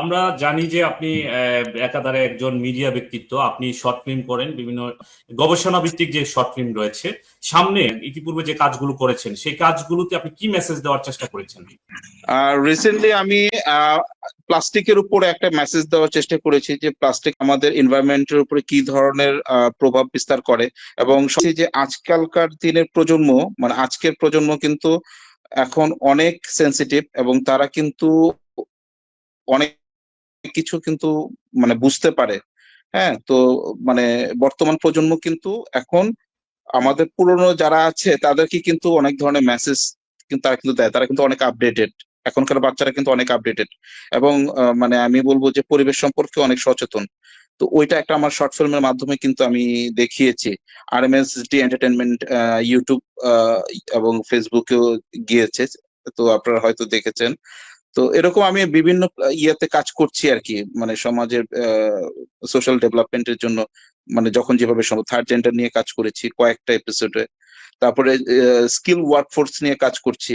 আমরা জানি যে আপনি একাধারে একজন মিডিয়া ব্যক্তিত্ব। আপনি শর্ট ফিল্ম করেন, বিভিন্ন গবেষণা ভিত্তিক যে শর্ট ফিল্ম রয়েছে, সামনে ইতিপূর্বে যে কাজগুলো করেছেন, সেই কাজগুলোতে আপনি কি মেসেজ দেওয়ার চেষ্টা করেছেন? রিসেন্টলি আমি প্লাস্টিকের উপরে একটা মেসেজ দেওয়ার চেষ্টা করেছি যে প্লাস্টিক আমাদের এনভায়রনমেন্টের উপরে কি ধরনের প্রভাব বিস্তার করে এবং যে আজকালকার দিনের প্রজন্ম মানে আজকের প্রজন্ম কিন্তু এখন অনেক সেন্সিটিভ এবং তারা কিন্তু অনেক কিছু কিন্তু মানে বুঝতে পারে। হ্যাঁ তো মানে বর্তমান প্রজন্ম কিন্তু এখন আমাদের পুরনো যারা আছে তাদেরকে কিন্তু অনেক ধরনের মেসেজ কিন্তু তারা কিন্তু দেয়। তারা কিন্তু অনেক আপডেটেড এখনকার বাচ্চারা কিন্তু অনেক আপডেটেড এবং মানে আমি বলব যে পরিবেশ সম্পর্কে অনেক সচেতন। তো ওইটা একটা আমার শর্ট ফিল্মের মাধ্যমে কিন্তু আমি দেখিয়েছি। R M S D entertainment YouTube এবং ফেসবুকেও গিয়েছে। তো আপনারা হয়তো দেখেছেন। তো এরকম আমি বিভিন্ন ইয়েতে কাজ করছি আর কি মানে সমাজের সোশ্যাল ডেভেলপমেন্টের জন্য মানে যখন যেভাবে সম্ভব থার্ড জেন্ডার নিয়ে কাজ করেছি, কয়েকটা এপিসোডে তারপরে স্কিল ওয়ার্কফোর্স নিয়ে কাজ করছি।